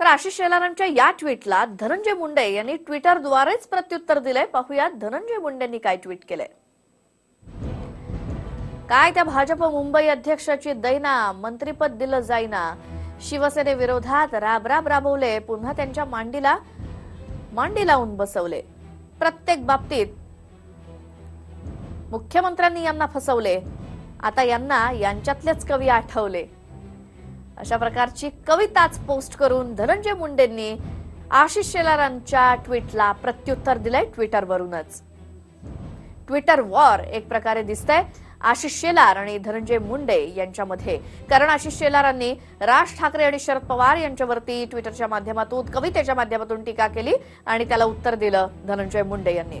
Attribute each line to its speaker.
Speaker 1: तर आशिष शेलारांच्या या ट्विटला धनंजय मुंडे यांनी ट्विटरद्वारेच प्रत्युत्तर दिलंय. पाहूया धनंजय मुंडेंनी काय ट्विट केलंय. काय त्या भाजप मुंबई अध्यक्षाची दैना मंत्रीपद दिलं जाईना शिवसेनेविरोधात राबराब राबवले पुन्हा त्यांच्या मांडीला मांडी लावून बसवले. प्रत्येक बाबतीत मुख्यमंत्र्यांनी यांना फसवले. आता यांना यांच्यातलेच कवी आठवले. अशा प्रकारची कविताच पोस्ट करून धनंजय मुंडेंनी आशिष शेलारांच्या ट्विटला प्रत्युत्तर दिलंय ट्विटरवरूनच. ट्विटर वॉर एक प्रकारे दिसतंय. आशिष शेलार आणि धनंजय मुंडे यांच्यामध्ये. कारण आशिष शेलारांनी राज ठाकरे आणि शरद पवार यांच्यावरती ट्विटरच्या माध्यमातून कवितेच्या माध्यमातून टीका केली आणि त्याला उत्तर दिलं धनंजय मुंडे यांनी.